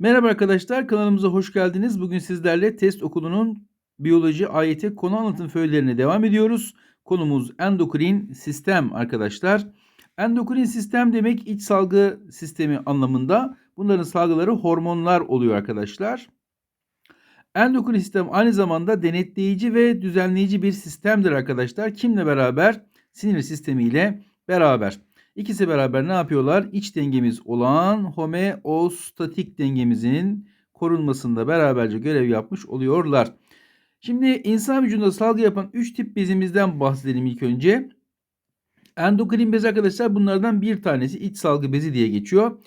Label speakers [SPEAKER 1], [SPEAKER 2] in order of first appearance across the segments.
[SPEAKER 1] Merhaba arkadaşlar, kanalımıza hoş geldiniz. Bugün sizlerle test okulunun biyoloji AYT konu anlatım föylerine devam ediyoruz. Konumuz endokrin sistem arkadaşlar. Endokrin sistem demek iç salgı sistemi anlamında. Bunların salgıları hormonlar oluyor arkadaşlar. Endokrin sistem aynı zamanda denetleyici ve düzenleyici bir sistemdir arkadaşlar. Kimle beraber? Sinir sistemiyle beraber. İkisi beraber ne yapıyorlar? İç dengemiz olan homeostatik dengemizin korunmasında beraberce görev yapmış oluyorlar. Şimdi insan vücudunda salgı yapan 3 tip bezimizden bahsedelim ilk önce. Endokrin bez arkadaşlar bunlardan bir tanesi iç salgı bezi diye geçiyor.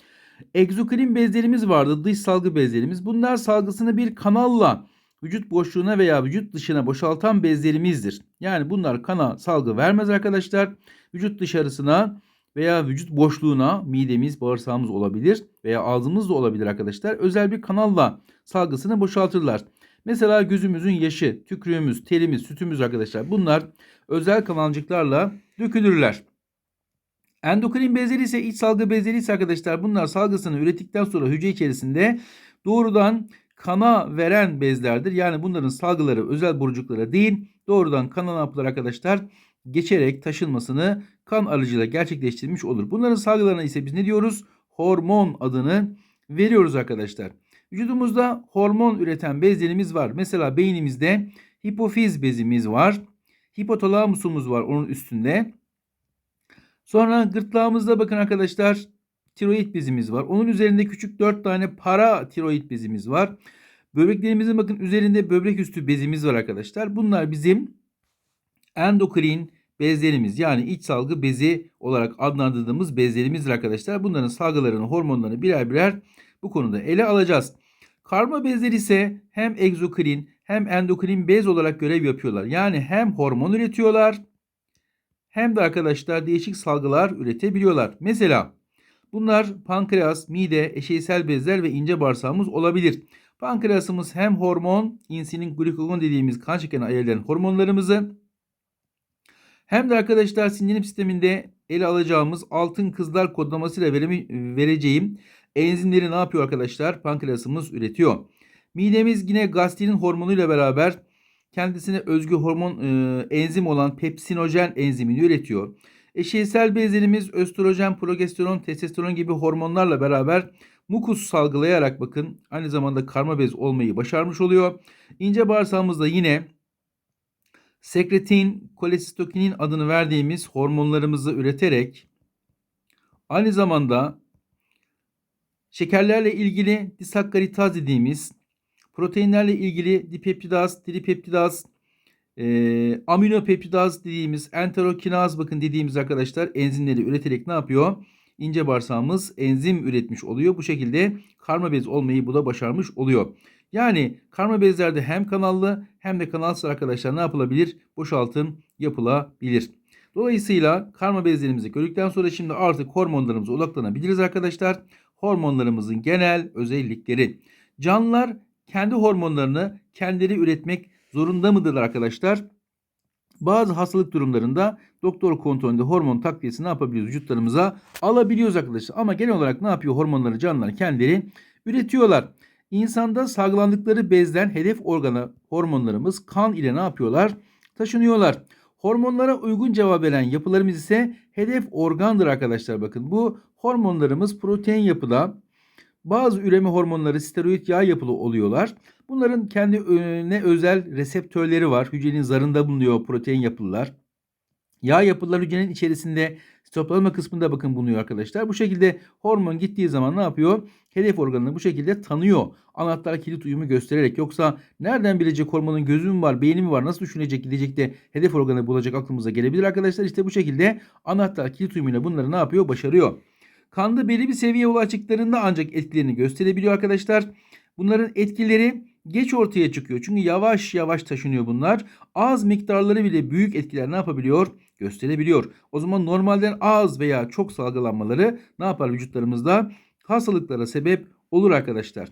[SPEAKER 1] Egzokrin bezlerimiz vardı, dış salgı bezlerimiz. Bunlar salgısını bir kanalla vücut boşluğuna veya vücut dışına boşaltan bezlerimizdir. Yani bunlar kana salgı vermez arkadaşlar. Vücut dışarısına veya vücut boşluğuna midemiz, bağırsağımız olabilir veya ağzımız da olabilir arkadaşlar. Özel bir kanalla salgısını boşaltırlar. Mesela gözümüzün yaşı, tükrüğümüz, terimiz, sütümüz arkadaşlar bunlar özel kanalcıklarla dökülürler. Endokrin bezleri ise iç salgı bezleri ise arkadaşlar bunlar salgısını ürettikten sonra hücre içerisinde doğrudan kana veren bezlerdir. Yani bunların salgıları özel borucuklara değil doğrudan kana ne yapılır arkadaşlar? Geçerek taşınmasını kan aracılığıyla gerçekleştirilmiş olur. Bunların salgılarına ise biz ne diyoruz? Hormon adını veriyoruz arkadaşlar. Vücudumuzda hormon üreten bezlerimiz var. Mesela beynimizde hipofiz bezimiz var. Hipotalamusumuz var onun üstünde. Sonra gırtlağımızda bakın arkadaşlar tiroid bezimiz var. Onun üzerinde küçük 4 tane para tiroid bezimiz var. Böbreklerimizin bakın üzerinde böbrek üstü bezimiz var arkadaşlar. Bunlar bizim endokrin bezlerimiz yani iç salgı bezi olarak adlandırdığımız bezlerimizdir arkadaşlar. Bunların salgılarını, hormonlarını birer birer bu konuda ele alacağız. Karma bezler ise hem egzokrin hem endokrin bez olarak görev yapıyorlar. Yani hem hormon üretiyorlar hem de arkadaşlar değişik salgılar üretebiliyorlar. Mesela bunlar pankreas, mide, eşeysel bezler ve ince bağırsağımız olabilir. Pankreasımız hem hormon, insülin, glikagon dediğimiz kan şekerini ayıran hormonlarımızı hem de arkadaşlar sindirim sisteminde ele alacağımız altın kızlar kodlamasıyla vereceğim enzimleri ne yapıyor arkadaşlar? Pankreasımız üretiyor. Midemiz yine gastrin hormonuyla beraber kendisine özgü hormon e, enzim olan pepsinojen enzimini üretiyor. Eşeysel bezlerimiz östrojen, progesteron, testosteron gibi hormonlarla beraber mukus salgılayarak bakın aynı zamanda karma bez olmayı başarmış oluyor. İnce bağırsağımızda yine sekretin, kolesistokinin adını verdiğimiz hormonlarımızı üreterek aynı zamanda şekerlerle ilgili disakkaritaz dediğimiz proteinlerle ilgili dipeptidaz, tripeptidaz, e, aminopeptidaz dediğimiz enterokinaz bakın dediğimiz arkadaşlar enzimleri üreterek ne yapıyor? İnce bağırsağımız enzim üretmiş oluyor. Bu şekilde karma bez olmayı bu da başarmış oluyor. Yani karma bezlerde hem kanallı hem de kanalsız arkadaşlar ne yapılabilir? Boşaltım yapılabilir. Dolayısıyla karma bezlerimizi gördükten sonra şimdi artık hormonlarımıza odaklanabiliriz arkadaşlar. Hormonlarımızın genel özellikleri. Canlılar kendi hormonlarını kendileri üretmek zorunda mıdırlar arkadaşlar? Bazı hastalık durumlarında doktor kontrolünde hormon takviyesi ne yapabiliyoruz vücutlarımıza alabiliyoruz arkadaşlar. Ama genel olarak ne yapıyor hormonları canlılar kendileri üretiyorlar. İnsanda salgılandıkları bezden hedef organı hormonlarımız kan ile ne yapıyorlar? Taşınıyorlar. Hormonlara uygun cevap veren yapılarımız ise hedef organdır arkadaşlar bakın. Bu hormonlarımız protein yapıda, bazı üreme hormonları steroid yağ yapılı oluyorlar. Bunların kendine özel reseptörleri var. Hücrenin zarında bulunuyor protein yapılılar. Yağ yapılar hücrenin içerisinde sitoplazma kısmında bakın bulunuyor arkadaşlar. Bu şekilde hormon gittiği zaman ne yapıyor? Hedef organını bu şekilde tanıyor. Anahtar kilit uyumu göstererek. Yoksa nereden bilecek hormonun gözü mü var, beyni mi var, nasıl düşünecek, gidecek de hedef organı bulacak aklımıza gelebilir arkadaşlar. İşte bu şekilde anahtar kilit uyumuyla bunları ne yapıyor? Başarıyor. Kanda belli bir seviyeye ulaştıklarında ancak etkilerini gösterebiliyor arkadaşlar. Bunların etkileri geç ortaya çıkıyor. Çünkü yavaş yavaş taşınıyor bunlar. Az miktarları bile büyük etkiler ne yapabiliyor? Gösterebiliyor. O zaman normalden az veya çok salgılanmaları ne yapar vücutlarımızda? Hastalıklara sebep olur arkadaşlar.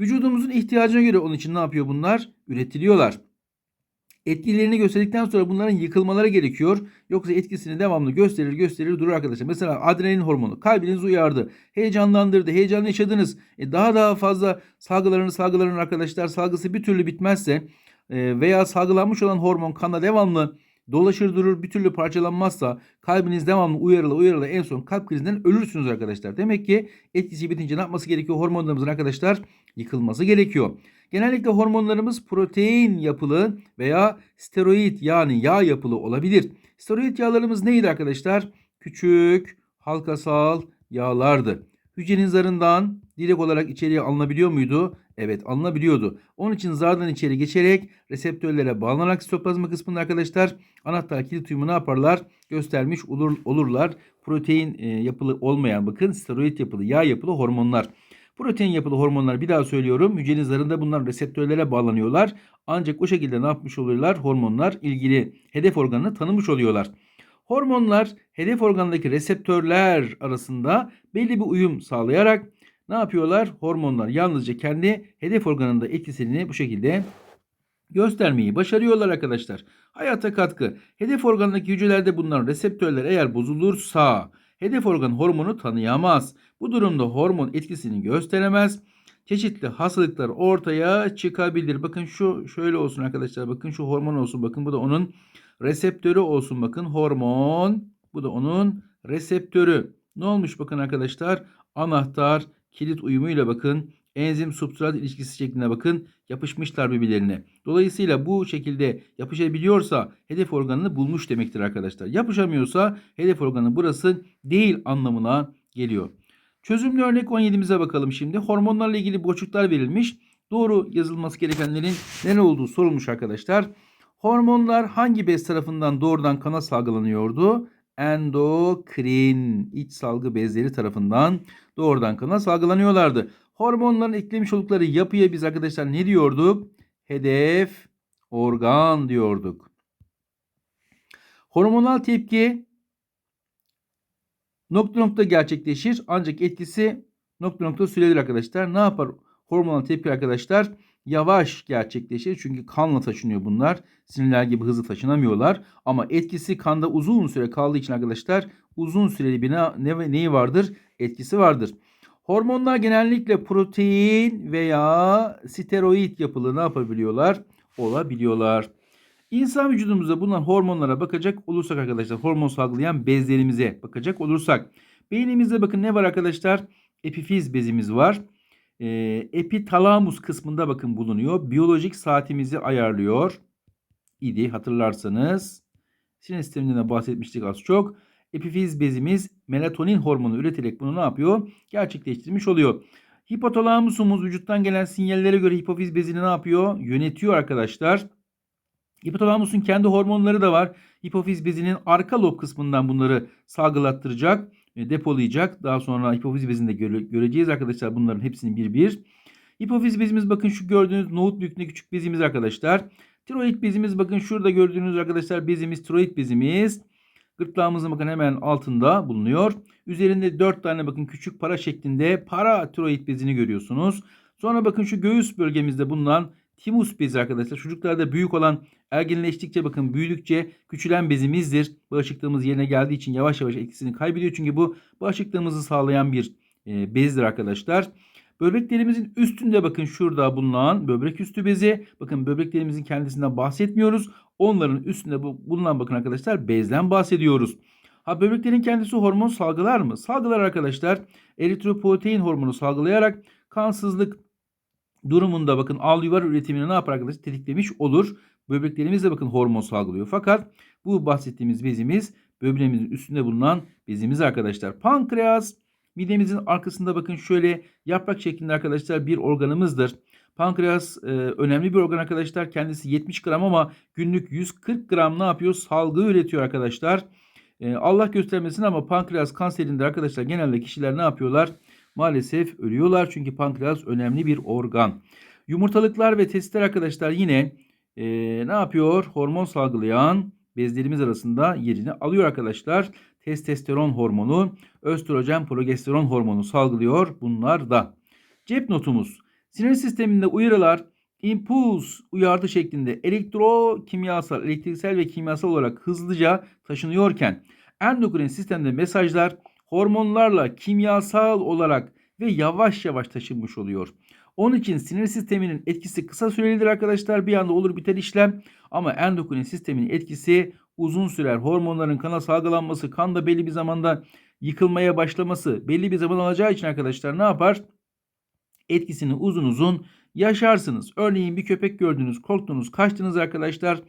[SPEAKER 1] Vücudumuzun ihtiyacına göre onun için ne yapıyor bunlar? Üretiliyorlar. Etkilerini gösterdikten sonra bunların yıkılmaları gerekiyor. Yoksa etkisini devamlı gösterir gösterir durur arkadaşlar. Mesela adrenalin hormonu kalbinizi uyardı. Heyecanlandırdı. Heyecan yaşadınız. E daha daha fazla salgılarını salgılarını arkadaşlar salgısı bir türlü bitmezse e, veya salgılanmış olan hormon kanla devamlı dolaşır durur bir türlü parçalanmazsa kalbiniz devamlı uyarıla uyarıla en son kalp krizinden ölürsünüz arkadaşlar. Demek ki etkisi bitince ne yapması gerekiyor? Hormonlarımızın arkadaşlar yıkılması gerekiyor. Genellikle hormonlarımız protein yapılı veya steroid yani yağ yapılı olabilir. Steroid yağlarımız neydi arkadaşlar? Küçük, halkasal yağlardı. Hücrenin zarından direkt olarak içeriye alınabiliyor muydu? Evet alınabiliyordu. Onun için zardan içeri geçerek reseptörlere bağlanarak sitoplazma kısmında arkadaşlar anahtar kilit uyumu ne yaparlar? Göstermiş olur, olurlar. Protein e, yapılı olmayan bakın steroid yapılı yağ yapılı hormonlar. Protein yapılı hormonlar bir daha söylüyorum. Hücrenin zarında bunlar reseptörlere bağlanıyorlar. Ancak o şekilde ne yapmış oluyorlar? Hormonlar ilgili hedef organını tanımış oluyorlar. Hormonlar hedef organdaki reseptörler arasında belli bir uyum sağlayarak ne yapıyorlar? Hormonlar yalnızca kendi hedef organında etkisini bu şekilde göstermeyi başarıyorlar arkadaşlar. Hayata katkı. Hedef organdaki hücrelerde bulunan reseptörler eğer bozulursa hedef organ hormonu tanıyamaz. Bu durumda hormon etkisini gösteremez. Çeşitli hastalıklar ortaya çıkabilir. Bakın şu şöyle olsun arkadaşlar. Bakın şu hormon olsun. Bakın bu da onun reseptörü olsun. Bakın hormon. Bu da onun reseptörü. Ne olmuş bakın arkadaşlar? Anahtar kilit uyumuyla bakın enzim substrat ilişkisi şeklinde bakın yapışmışlar birbirlerine. Dolayısıyla bu şekilde yapışabiliyorsa hedef organını bulmuş demektir arkadaşlar. Yapışamıyorsa hedef organı burası değil anlamına geliyor. Çözümlü örnek 17'mize bakalım şimdi. Hormonlarla ilgili boşluklar verilmiş. Doğru yazılması gerekenlerin ne olduğu sorulmuş arkadaşlar. Hormonlar hangi bez tarafından doğrudan kana salgılanıyordu? Endokrin iç salgı bezleri tarafından doğrudan kana salgılanıyorlardı. Hormonların eklemiş oldukları yapıya biz arkadaşlar ne diyorduk? Hedef organ diyorduk. Hormonal tepki nokta nokta gerçekleşir ancak etkisi nokta nokta süredir arkadaşlar. Ne yapar hormonal tepki arkadaşlar? Yavaş gerçekleşir çünkü kanla taşınıyor bunlar. Sinirler gibi hızlı taşınamıyorlar. Ama etkisi kanda uzun süre kaldığı için arkadaşlar uzun süreli bir ne, ne, neyi vardır? Etkisi vardır. Hormonlar genellikle protein veya steroid yapılı ne yapabiliyorlar? Olabiliyorlar. İnsan vücudumuzda bulunan hormonlara bakacak olursak arkadaşlar hormon salgılayan bezlerimize bakacak olursak beynimizde bakın ne var arkadaşlar? Epifiz bezimiz var. Ee, epitalamus kısmında bakın bulunuyor. Biyolojik saatimizi ayarlıyor idi hatırlarsanız. Sinir sisteminden de bahsetmiştik az çok. Epifiz bezimiz melatonin hormonu üreterek bunu ne yapıyor? Gerçekleştirmiş oluyor. Hipotalamusumuz vücuttan gelen sinyallere göre hipofiz bezini ne yapıyor? Yönetiyor arkadaşlar. Hipotalamusun kendi hormonları da var. Hipofiz bezinin arka lob kısmından bunları salgılattıracak, e, depolayacak. Daha sonra hipofiz bezinde göre, göreceğiz arkadaşlar bunların hepsini bir bir. Hipofiz bezimiz bakın şu gördüğünüz nohut büyüklüğünde küçük bezimiz arkadaşlar. Tiroid bezimiz bakın şurada gördüğünüz arkadaşlar bezimiz tiroid bezimiz. Gırtlağımızın bakın hemen altında bulunuyor. Üzerinde 4 tane bakın küçük para şeklinde para tiroid bezini görüyorsunuz. Sonra bakın şu göğüs bölgemizde bulunan timus bezi arkadaşlar. Çocuklarda büyük olan ergenleştikçe bakın büyüdükçe küçülen bezimizdir. Bağışıklığımız yerine geldiği için yavaş yavaş etkisini kaybediyor. Çünkü bu bağışıklığımızı sağlayan bir e, bezdir arkadaşlar. Böbreklerimizin üstünde bakın şurada bulunan böbrek üstü bezi. Bakın böbreklerimizin kendisinden bahsetmiyoruz. Onların üstünde bulunan bakın arkadaşlar bezden bahsediyoruz. Ha böbreklerin kendisi hormon salgılar mı? Salgılar arkadaşlar. Eritropoetin hormonu salgılayarak kansızlık durumunda bakın al yuvar üretimini ne yapar arkadaşlar? Tetiklemiş olur. Böbreklerimiz de bakın hormon salgılıyor. Fakat bu bahsettiğimiz bezimiz böbreğimizin üstünde bulunan bezimiz arkadaşlar. Pankreas midemizin arkasında bakın şöyle yaprak şeklinde arkadaşlar bir organımızdır. Pankreas e, önemli bir organ arkadaşlar. Kendisi 70 gram ama günlük 140 gram ne yapıyor? Salgı üretiyor arkadaşlar. E, Allah göstermesin ama pankreas kanserinde arkadaşlar genelde kişiler ne yapıyorlar? Maalesef ölüyorlar çünkü pankreas önemli bir organ. Yumurtalıklar ve testler arkadaşlar yine e, ne yapıyor? Hormon salgılayan bezlerimiz arasında yerini alıyor arkadaşlar. Testosteron hormonu, östrojen, progesteron hormonu salgılıyor bunlar da. Cep notumuz. Sinir sisteminde uyarılar impuls uyarı şeklinde elektrokimyasal, elektriksel ve kimyasal olarak hızlıca taşınıyorken endokrin sistemde mesajlar hormonlarla kimyasal olarak ve yavaş yavaş taşınmış oluyor. Onun için sinir sisteminin etkisi kısa sürelidir arkadaşlar. Bir anda olur biter işlem. Ama endokrin sistemin etkisi uzun sürer. Hormonların kana salgılanması, kanda belli bir zamanda yıkılmaya başlaması belli bir zaman alacağı için arkadaşlar ne yapar? Etkisini uzun uzun yaşarsınız. Örneğin bir köpek gördünüz, korktunuz, kaçtınız arkadaşlar.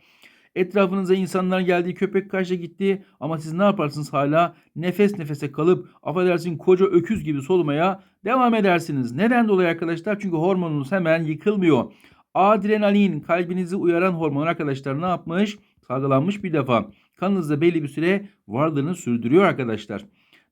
[SPEAKER 1] Etrafınıza insanlar geldi, köpek kaçta gitti ama siz ne yaparsınız hala nefes nefese kalıp affedersin koca öküz gibi solumaya devam edersiniz. Neden dolayı arkadaşlar? Çünkü hormonunuz hemen yıkılmıyor. Adrenalin kalbinizi uyaran hormon arkadaşlar ne yapmış? Salgılanmış bir defa. Kanınızda belli bir süre varlığını sürdürüyor arkadaşlar.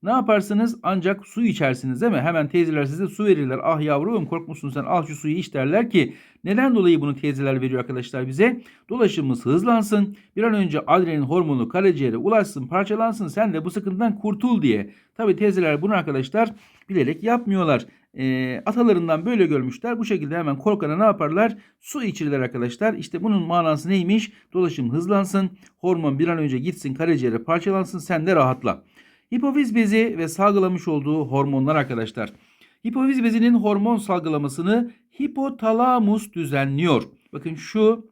[SPEAKER 1] Ne yaparsınız? Ancak su içersiniz değil mi? Hemen teyzeler size su verirler. Ah yavrum korkmuşsun sen al şu suyu iç derler ki. Neden dolayı bunu teyzeler veriyor arkadaşlar bize? Dolaşımımız hızlansın. Bir an önce adrenalin hormonu karaciğere ulaşsın parçalansın. Sen de bu sıkıntıdan kurtul diye. Tabi teyzeler bunu arkadaşlar bilerek yapmıyorlar. E, atalarından böyle görmüşler. Bu şekilde hemen korkana ne yaparlar? Su içirirler arkadaşlar. İşte bunun manası neymiş? Dolaşım hızlansın. Hormon bir an önce gitsin karaciğere parçalansın. Sen de rahatla. Hipofiz bezi ve salgılamış olduğu hormonlar arkadaşlar. Hipofiz bezinin hormon salgılamasını hipotalamus düzenliyor. Bakın şu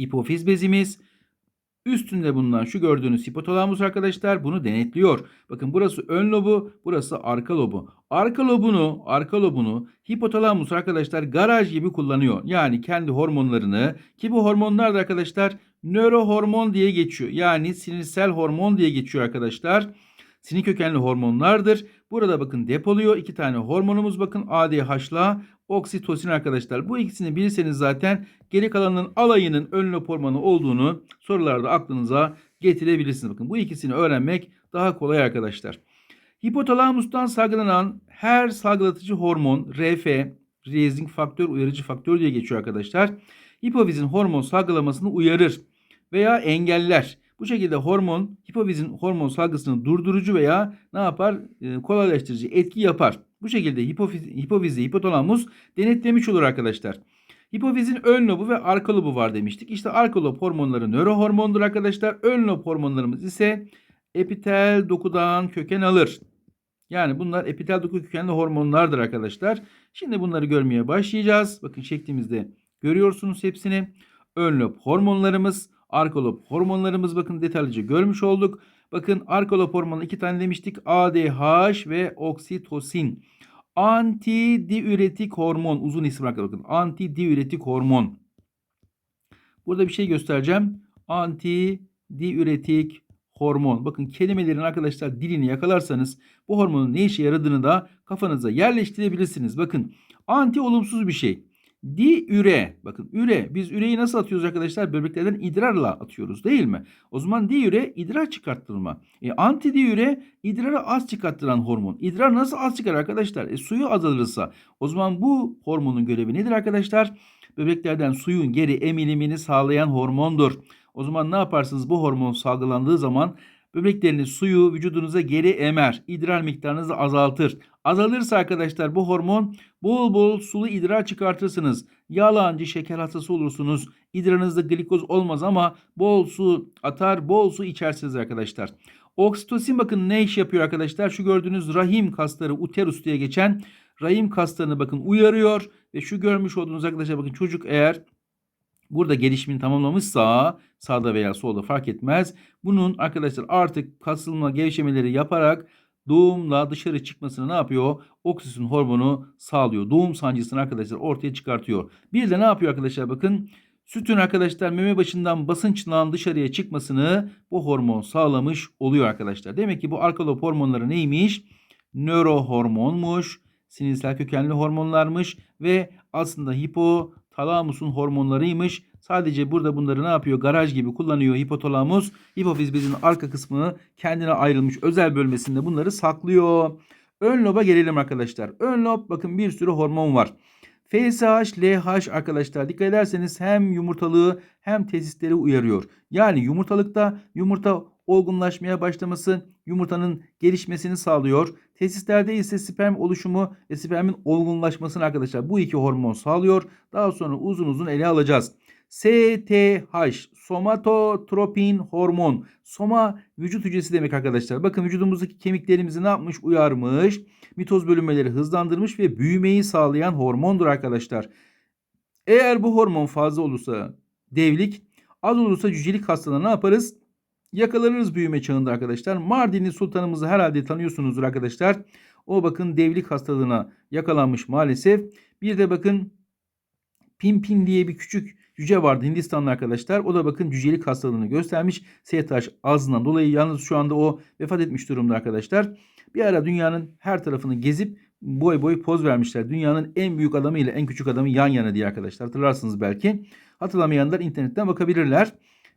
[SPEAKER 1] hipofiz bezimiz üstünde bulunan şu gördüğünüz hipotalamus arkadaşlar bunu denetliyor. Bakın burası ön lobu, burası arka lobu. Arka lobunu, arka lobunu hipotalamus arkadaşlar garaj gibi kullanıyor. Yani kendi hormonlarını ki bu hormonlar da arkadaşlar nörohormon diye geçiyor. Yani sinirsel hormon diye geçiyor arkadaşlar. Sinir kökenli hormonlardır. Burada bakın depoluyor. iki tane hormonumuz bakın ADH'la oksitosin arkadaşlar. Bu ikisini bilirseniz zaten geri kalanının alayının ön lob hormonu olduğunu sorularda aklınıza getirebilirsiniz. Bakın bu ikisini öğrenmek daha kolay arkadaşlar. Hipotalamustan salgılanan her salgılatıcı hormon RF, raising faktör, uyarıcı faktör diye geçiyor arkadaşlar. Hipofizin hormon salgılamasını uyarır veya engeller. Bu şekilde hormon hipofizin hormon salgısını durdurucu veya ne yapar? E, kolaylaştırıcı etki yapar. Bu şekilde hipofiz, hipofizde hipotalamus denetlemiş olur arkadaşlar. Hipofizin ön lobu ve arka lobu var demiştik. İşte arka lob hormonları nörohormondur arkadaşlar. Ön lob hormonlarımız ise epitel dokudan köken alır. Yani bunlar epitel doku kökenli hormonlardır arkadaşlar. Şimdi bunları görmeye başlayacağız. Bakın şeklimizde görüyorsunuz hepsini. Ön lob hormonlarımız, arka lob hormonlarımız bakın detaylıca görmüş olduk. Bakın arka lob hormonu iki tane demiştik. ADH ve oksitosin. Antidiüretik hormon uzun isim arkadaşlar bakın. Antidiüretik hormon. Burada bir şey göstereceğim. Antidiüretik hormon. Bakın kelimelerin arkadaşlar dilini yakalarsanız bu hormonun ne işe yaradığını da kafanıza yerleştirebilirsiniz. Bakın anti olumsuz bir şey. Di üre. Bakın üre. Biz üreyi nasıl atıyoruz arkadaşlar? Böbreklerden idrarla atıyoruz değil mi? O zaman di üre idrar çıkarttırma. E, anti di üre idrarı az çıkarttıran hormon. İdrar nasıl az çıkar arkadaşlar? E, suyu azalırsa. O zaman bu hormonun görevi nedir arkadaşlar? Böbreklerden suyun geri emilimini sağlayan hormondur. O zaman ne yaparsınız? Bu hormon salgılandığı zaman böbrekleriniz suyu vücudunuza geri emer. İdrar miktarınızı azaltır. Azalırsa arkadaşlar bu hormon bol bol sulu idrar çıkartırsınız. Yalancı şeker hastası olursunuz. İdrarınızda glikoz olmaz ama bol su atar, bol su içersiniz arkadaşlar. Oksitosin bakın ne iş yapıyor arkadaşlar? Şu gördüğünüz rahim kasları uterus diye geçen rahim kaslarını bakın uyarıyor ve şu görmüş olduğunuz arkadaşlar bakın çocuk eğer burada gelişimini tamamlamışsa sağda veya solda fark etmez. Bunun arkadaşlar artık kasılma gevşemeleri yaparak doğumla dışarı çıkmasını ne yapıyor? Oksijen hormonu sağlıyor. Doğum sancısını arkadaşlar ortaya çıkartıyor. Bir de ne yapıyor arkadaşlar bakın. Sütün arkadaşlar meme başından basınçla dışarıya çıkmasını bu hormon sağlamış oluyor arkadaşlar. Demek ki bu arka lob hormonları neymiş? Nörohormonmuş, sinirsel kökenli hormonlarmış ve aslında hipotalamusun hormonlarıymış. Sadece burada bunları ne yapıyor? Garaj gibi kullanıyor hipotalamus. Hipofiz bezinin arka kısmını kendine ayrılmış özel bölmesinde bunları saklıyor. Ön loba gelelim arkadaşlar. Ön lob bakın bir sürü hormon var. FSH, LH arkadaşlar dikkat ederseniz hem yumurtalığı hem tesisleri uyarıyor. Yani yumurtalıkta yumurta olgunlaşmaya başlaması, yumurtanın gelişmesini sağlıyor. Tesislerde ise sperm oluşumu ve spermin olgunlaşmasını arkadaşlar bu iki hormon sağlıyor. Daha sonra uzun uzun ele alacağız. STH somatotropin hormon. Soma vücut hücresi demek arkadaşlar. Bakın vücudumuzdaki kemiklerimizi ne yapmış? Uyarmış. Mitoz bölünmeleri hızlandırmış ve büyümeyi sağlayan hormondur arkadaşlar. Eğer bu hormon fazla olursa devlik, az olursa cücelik hastalığına ne yaparız? Yakalanırız büyüme çağında arkadaşlar. Mardinli sultanımızı herhalde tanıyorsunuzdur arkadaşlar. O bakın devlik hastalığına yakalanmış maalesef. Bir de bakın Pimpin diye bir küçük cüce vardı Hindistanlı arkadaşlar. O da bakın cücelik hastalığını göstermiş. STH ağzından dolayı yalnız şu anda o vefat etmiş durumda arkadaşlar. Bir ara dünyanın her tarafını gezip boy boy poz vermişler. Dünyanın en büyük adamı ile en küçük adamı yan yana diye arkadaşlar. Hatırlarsınız belki. Hatırlamayanlar internetten bakabilirler.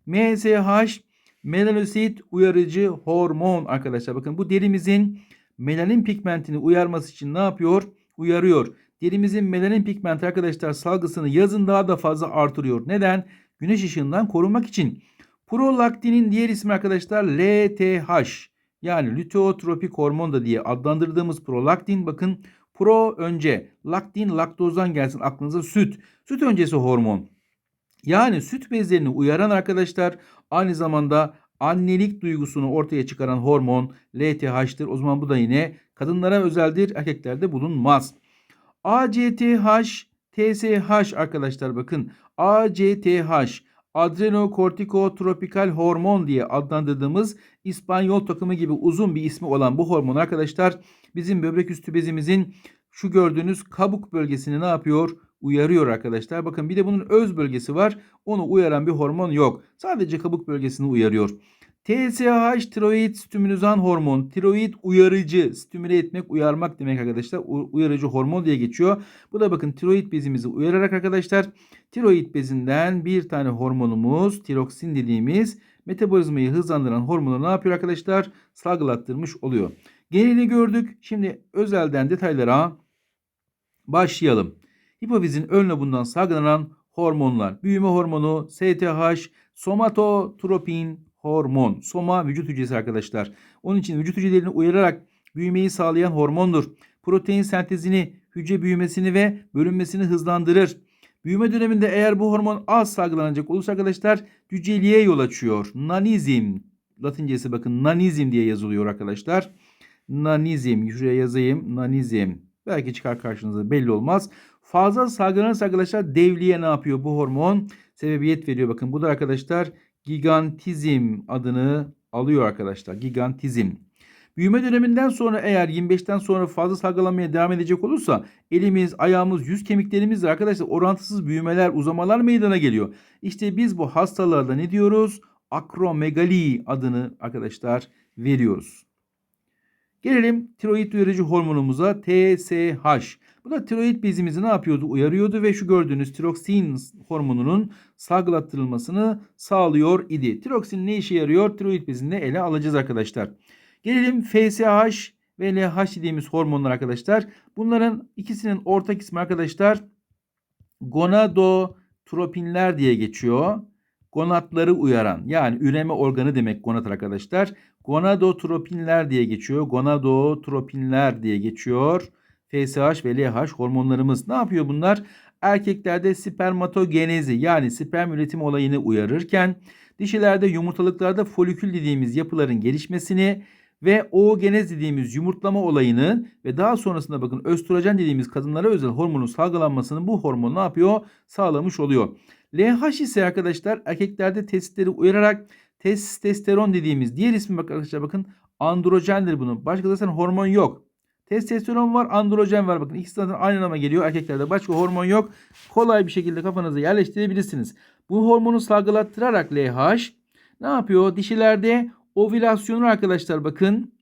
[SPEAKER 1] MSH melanosit uyarıcı hormon arkadaşlar. Bakın bu derimizin melanin pigmentini uyarması için ne yapıyor? Uyarıyor. Derimizin melanin pigmenti arkadaşlar salgısını yazın daha da fazla artırıyor. Neden? Güneş ışığından korunmak için. Prolaktinin diğer ismi arkadaşlar LTH. Yani lüteotropik hormon da diye adlandırdığımız prolaktin bakın pro önce laktin laktozdan gelsin aklınıza süt. Süt öncesi hormon. Yani süt bezlerini uyaran arkadaşlar aynı zamanda annelik duygusunu ortaya çıkaran hormon LTH'tir. O zaman bu da yine kadınlara özeldir, erkeklerde bulunmaz. ACTH, TSH arkadaşlar bakın. ACTH adrenokortikotropikal hormon diye adlandırdığımız İspanyol takımı gibi uzun bir ismi olan bu hormon arkadaşlar bizim böbrek üstü bezimizin şu gördüğünüz kabuk bölgesini ne yapıyor? Uyarıyor arkadaşlar. Bakın bir de bunun öz bölgesi var. Onu uyaran bir hormon yok. Sadece kabuk bölgesini uyarıyor. TSH tiroid stimülizan hormon. Tiroid uyarıcı. Stimüle etmek, uyarmak demek arkadaşlar. Uyarıcı hormon diye geçiyor. Bu da bakın tiroid bezimizi uyararak arkadaşlar tiroid bezinden bir tane hormonumuz tiroksin dediğimiz metabolizmayı hızlandıran hormonu ne yapıyor arkadaşlar? Salgılattırmış oluyor. Geneli gördük. Şimdi özelden detaylara başlayalım. Hipofizin ön lobundan salgılanan hormonlar. Büyüme hormonu, STH, somatotropin, hormon. Soma vücut hücresi arkadaşlar. Onun için vücut hücrelerini uyararak büyümeyi sağlayan hormondur. Protein sentezini, hücre büyümesini ve bölünmesini hızlandırır. Büyüme döneminde eğer bu hormon az salgılanacak olursa arkadaşlar cüceliğe yol açıyor. Nanizm. Latincesi bakın nanizm diye yazılıyor arkadaşlar. Nanizm. Şuraya yazayım. Nanizm. Belki çıkar karşınıza belli olmaz. Fazla salgılanırsa arkadaşlar devliye ne yapıyor bu hormon? Sebebiyet veriyor. Bakın bu da arkadaşlar gigantizm adını alıyor arkadaşlar. Gigantizm. Büyüme döneminden sonra eğer 25'ten sonra fazla salgılanmaya devam edecek olursa elimiz, ayağımız, yüz kemiklerimizde arkadaşlar orantısız büyümeler, uzamalar meydana geliyor. İşte biz bu hastalarda ne diyoruz? Akromegali adını arkadaşlar veriyoruz. Gelelim tiroid uyarıcı hormonumuza TSH. Bu da tiroid bezimizi ne yapıyordu? Uyarıyordu ve şu gördüğünüz tiroksin hormonunun salgılattırılmasını sağlıyor idi. Tiroksin ne işe yarıyor? Tiroid bezinde ele alacağız arkadaşlar. Gelelim FSH ve LH dediğimiz hormonlar arkadaşlar. Bunların ikisinin ortak ismi arkadaşlar gonadotropinler diye geçiyor. Gonatları uyaran yani üreme organı demek gonat arkadaşlar. Gonadotropinler diye geçiyor. Gonadotropinler diye geçiyor. FSH ve LH hormonlarımız ne yapıyor bunlar? Erkeklerde spermatogenezi yani sperm üretim olayını uyarırken dişilerde yumurtalıklarda folikül dediğimiz yapıların gelişmesini ve oogenez dediğimiz yumurtlama olayını ve daha sonrasında bakın östrojen dediğimiz kadınlara özel hormonun salgılanmasını bu hormon ne yapıyor? Sağlamış oluyor. LH ise arkadaşlar erkeklerde testleri uyararak testosteron dediğimiz diğer ismi bak arkadaşlar bakın androjendir bunun. Başka zaten hormon yok. Testosteron var, androjen var. Bakın ikisi zaten aynı anlama geliyor. Erkeklerde başka hormon yok. Kolay bir şekilde kafanıza yerleştirebilirsiniz. Bu hormonu salgılattırarak LH ne yapıyor? Dişilerde ovülasyonu arkadaşlar bakın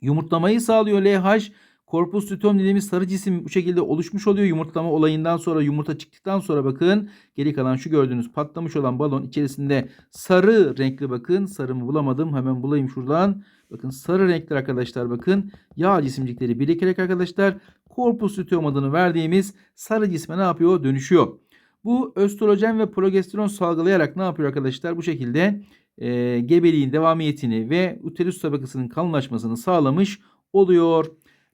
[SPEAKER 1] yumurtlamayı sağlıyor LH. Korpus luteum dediğimiz sarı cisim bu şekilde oluşmuş oluyor. Yumurtlama olayından sonra yumurta çıktıktan sonra bakın geri kalan şu gördüğünüz patlamış olan balon içerisinde sarı renkli bakın. Sarımı bulamadım. Hemen bulayım şuradan. Bakın sarı renkler arkadaşlar bakın. Yağ cisimcikleri birikerek arkadaşlar korpus luteum adını verdiğimiz sarı cisme ne yapıyor? Dönüşüyor. Bu östrojen ve progesteron salgılayarak ne yapıyor arkadaşlar? Bu şekilde e, gebeliğin devamiyetini ve uterus tabakasının kalınlaşmasını sağlamış oluyor.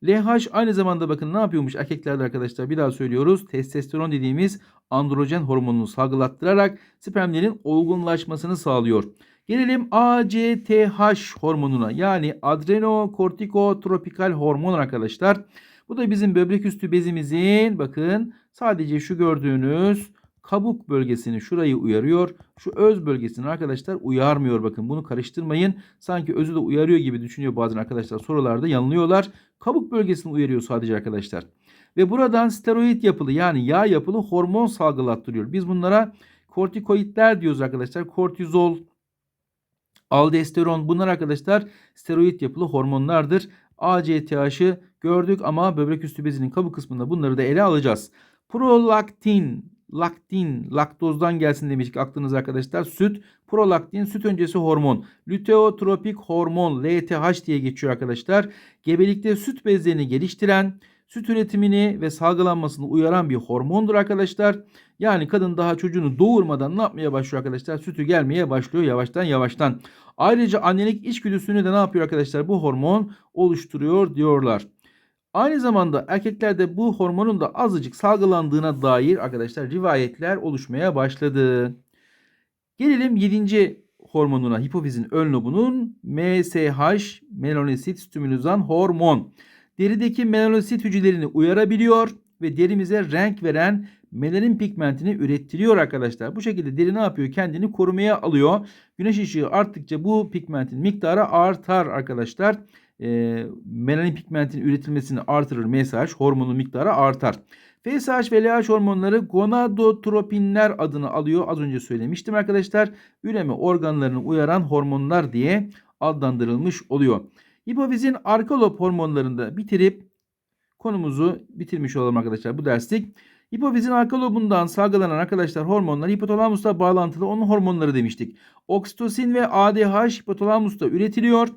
[SPEAKER 1] LH aynı zamanda bakın ne yapıyormuş erkeklerde arkadaşlar bir daha söylüyoruz. Testosteron dediğimiz androjen hormonunu salgılattırarak spermlerin olgunlaşmasını sağlıyor. Gelelim ACTH hormonuna yani adrenokortikotropikal hormon arkadaşlar. Bu da bizim böbrek üstü bezimizin bakın sadece şu gördüğünüz kabuk bölgesini şurayı uyarıyor. Şu öz bölgesini arkadaşlar uyarmıyor bakın bunu karıştırmayın. Sanki özü de uyarıyor gibi düşünüyor bazen arkadaşlar sorularda yanılıyorlar. Kabuk bölgesini uyarıyor sadece arkadaşlar. Ve buradan steroid yapılı yani yağ yapılı hormon salgılattırıyor. Biz bunlara kortikoidler diyoruz arkadaşlar. Kortizol, aldosteron bunlar arkadaşlar steroid yapılı hormonlardır. ACTH'ı gördük ama böbrek üstü bezinin kabuk kısmında bunları da ele alacağız. Prolaktin, laktin, laktozdan gelsin demiştik aklınız arkadaşlar. Süt, prolaktin, süt öncesi hormon. Luteotropik hormon, LTH diye geçiyor arkadaşlar. Gebelikte süt bezlerini geliştiren, süt üretimini ve salgılanmasını uyaran bir hormondur arkadaşlar. Yani kadın daha çocuğunu doğurmadan ne yapmaya başlıyor arkadaşlar? Sütü gelmeye başlıyor yavaştan yavaştan. Ayrıca annelik içgüdüsünü de ne yapıyor arkadaşlar? Bu hormon oluşturuyor diyorlar. Aynı zamanda erkeklerde bu hormonun da azıcık salgılandığına dair arkadaşlar rivayetler oluşmaya başladı. Gelelim 7. hormonuna hipofizin ön lobunun MSH melanosit stimülizan hormon. Derideki melanosit hücrelerini uyarabiliyor ve derimize renk veren melanin pigmentini ürettiriyor arkadaşlar. Bu şekilde deri ne yapıyor? Kendini korumaya alıyor. Güneş ışığı arttıkça bu pigmentin miktarı artar arkadaşlar. E, melanin pigmentin üretilmesini artırır. MSH hormonun miktarı artar. FSH ve LH hormonları gonadotropinler adını alıyor. Az önce söylemiştim arkadaşlar. Üreme organlarını uyaran hormonlar diye adlandırılmış oluyor. Hipofizin arka lob hormonlarında bitirip konumuzu bitirmiş olalım arkadaşlar bu derslik. Hipofizin arka lobundan salgılanan arkadaşlar hormonlar hipotalamusla bağlantılı onun hormonları demiştik. Oksitosin ve ADH hipotalamusta üretiliyor.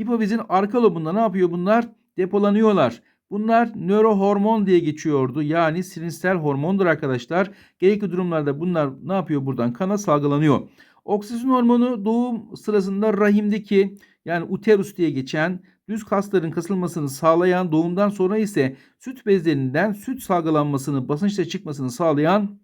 [SPEAKER 1] Hipofizin arka lobunda ne yapıyor bunlar? Depolanıyorlar. Bunlar nörohormon diye geçiyordu. Yani sinirsel hormondur arkadaşlar. Gerekli durumlarda bunlar ne yapıyor buradan? Kana salgılanıyor. Oksijen hormonu doğum sırasında rahimdeki yani uterus diye geçen düz kasların kasılmasını sağlayan doğumdan sonra ise süt bezlerinden süt salgılanmasını basınçla çıkmasını sağlayan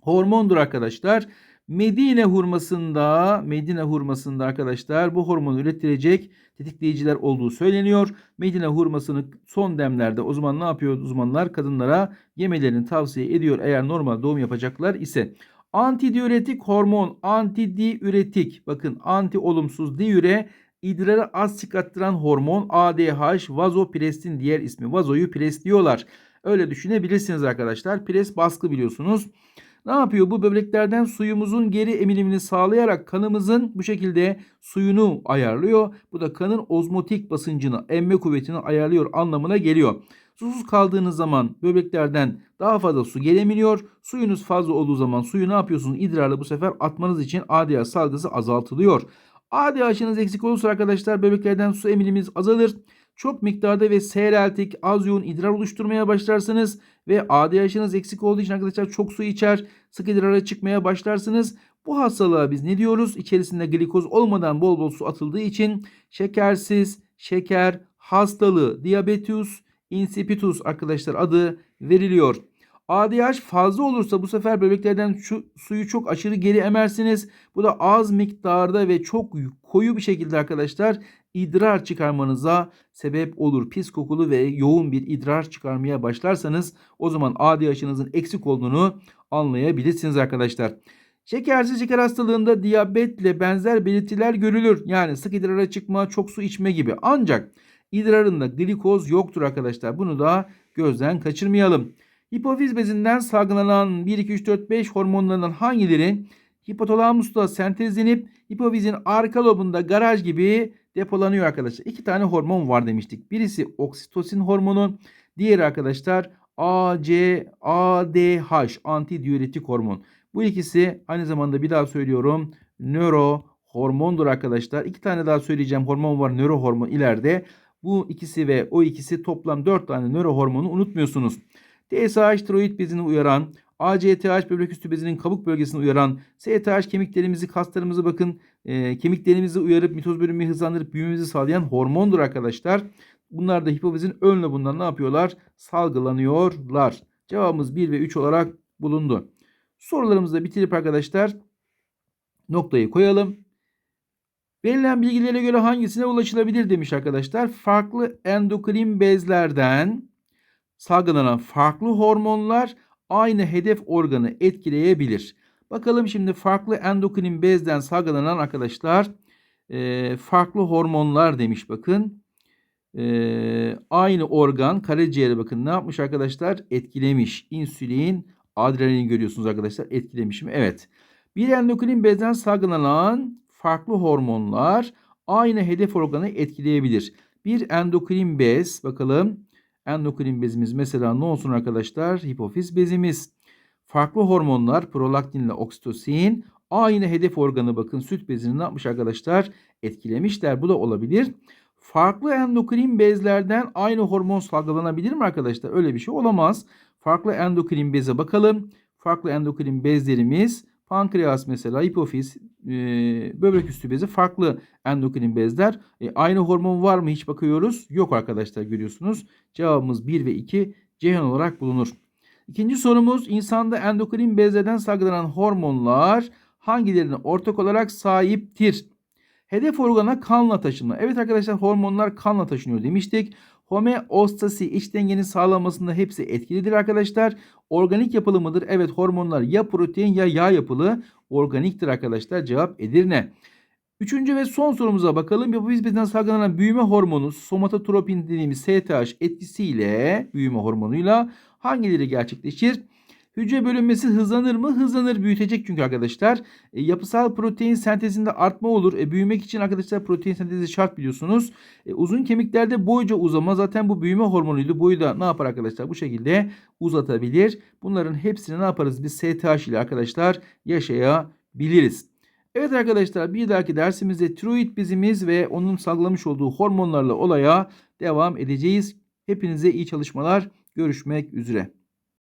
[SPEAKER 1] hormondur arkadaşlar. Medine hurmasında, Medine hurmasında arkadaşlar bu hormonu ürettirecek tetikleyiciler olduğu söyleniyor. Medine hurmasını son demlerde o zaman ne yapıyor uzmanlar? Kadınlara yemelerini tavsiye ediyor eğer normal doğum yapacaklar ise. Antidiüretik hormon, antidiüretik bakın anti olumsuz diüre idrarı az çıkarttıran hormon ADH vazoprestin diğer ismi vazoyu presliyorlar. Öyle düşünebilirsiniz arkadaşlar. Pres baskı biliyorsunuz. Ne yapıyor? Bu böbreklerden suyumuzun geri emilimini sağlayarak kanımızın bu şekilde suyunu ayarlıyor. Bu da kanın ozmotik basıncını, emme kuvvetini ayarlıyor anlamına geliyor. Susuz kaldığınız zaman böbreklerden daha fazla su gelemiyor. Suyunuz fazla olduğu zaman suyu ne yapıyorsunuz? İdrarla bu sefer atmanız için ADH salgısı azaltılıyor. ADH'ınız eksik olursa arkadaşlar böbreklerden su emiliminiz azalır. Çok miktarda ve seyreltik, az yoğun idrar oluşturmaya başlarsınız ve ADH'ınız eksik olduğu için arkadaşlar çok su içer, sık idrara çıkmaya başlarsınız. Bu hastalığa biz ne diyoruz? İçerisinde glikoz olmadan bol bol su atıldığı için şekersiz, şeker hastalığı, diabetes insipidus arkadaşlar adı veriliyor. ADH fazla olursa bu sefer böbreklerden şu suyu çok aşırı geri emersiniz. Bu da az miktarda ve çok koyu bir şekilde arkadaşlar idrar çıkarmanıza sebep olur. Pis kokulu ve yoğun bir idrar çıkarmaya başlarsanız o zaman ADH'ınızın eksik olduğunu anlayabilirsiniz arkadaşlar. Şekersiz şeker hastalığında diyabetle benzer belirtiler görülür. Yani sık idrara çıkma, çok su içme gibi. Ancak idrarında glikoz yoktur arkadaşlar. Bunu da gözden kaçırmayalım. Hipofiz bezinden salgılanan 1, 2, 3, 4, 5 hormonlarından hangileri hipotalamusta sentezlenip hipofizin arka lobunda garaj gibi depolanıyor arkadaşlar. İki tane hormon var demiştik. Birisi oksitosin hormonu, diğeri arkadaşlar AC, ADH antidiüretik hormon. Bu ikisi aynı zamanda bir daha söylüyorum nöro hormondur arkadaşlar. İki tane daha söyleyeceğim hormon var nöro hormon ileride. Bu ikisi ve o ikisi toplam 4 tane nöro hormonu unutmuyorsunuz. TSH tiroid bezini uyaran ACTH böbrek üstü bezinin kabuk bölgesini uyaran STH kemiklerimizi, kaslarımızı bakın e, kemiklerimizi uyarıp mitoz bölünmeyi hızlandırıp büyümemizi sağlayan hormondur arkadaşlar. Bunlar da hipofizin ön lobundan ne yapıyorlar? Salgılanıyorlar. Cevabımız 1 ve 3 olarak bulundu. Sorularımızı da bitirip arkadaşlar noktayı koyalım. Verilen bilgilere göre hangisine ulaşılabilir demiş arkadaşlar. Farklı endokrin bezlerden salgılanan farklı hormonlar aynı hedef organı etkileyebilir. Bakalım şimdi farklı endokrin bezden salgılanan arkadaşlar e, farklı hormonlar demiş bakın. E, aynı organ karaciğere bakın ne yapmış arkadaşlar? Etkilemiş. İnsülin, adrenalin görüyorsunuz arkadaşlar. Etkilemiş mi? Evet. Bir endokrin bezden salgılanan farklı hormonlar aynı hedef organı etkileyebilir. Bir endokrin bez bakalım. Endokrin bezimiz mesela ne olsun arkadaşlar? Hipofiz bezimiz. Farklı hormonlar prolaktin ile oksitosin aynı hedef organı bakın süt bezini ne yapmış arkadaşlar? Etkilemişler. Bu da olabilir. Farklı endokrin bezlerden aynı hormon salgılanabilir mi arkadaşlar? Öyle bir şey olamaz. Farklı endokrin beze bakalım. Farklı endokrin bezlerimiz pankreas mesela hipofiz, e, böbrek üstü bezi farklı endokrin bezler. E, aynı hormon var mı hiç bakıyoruz. Yok arkadaşlar görüyorsunuz. Cevabımız 1 ve 2 Ceyhan olarak bulunur. İkinci sorumuz insanda endokrin bezlerden salgılanan hormonlar hangilerine ortak olarak sahiptir? Hedef organa kanla taşınma. Evet arkadaşlar hormonlar kanla taşınıyor demiştik. Homeostasi iç dengenin sağlanmasında hepsi etkilidir arkadaşlar. Organik yapılı mıdır? Evet hormonlar ya protein ya yağ yapılı organiktir arkadaşlar. Cevap Edirne. Üçüncü ve son sorumuza bakalım. Hipofiz bezinden salgılanan büyüme hormonu somatotropin dediğimiz STH etkisiyle büyüme hormonuyla hangileri gerçekleşir? Hücre bölünmesi hızlanır mı? Hızlanır büyütecek çünkü arkadaşlar. E, yapısal protein sentezinde artma olur. E, büyümek için arkadaşlar protein sentezi şart biliyorsunuz. E, uzun kemiklerde boyca uzama zaten bu büyüme hormonuydu. Boyu da ne yapar arkadaşlar? Bu şekilde uzatabilir. Bunların hepsini ne yaparız? Biz STH ile arkadaşlar yaşayabiliriz. Evet arkadaşlar bir dahaki dersimizde tiroid bezimiz ve onun salgılamış olduğu hormonlarla olaya devam edeceğiz. Hepinize iyi çalışmalar. Görüşmek üzere.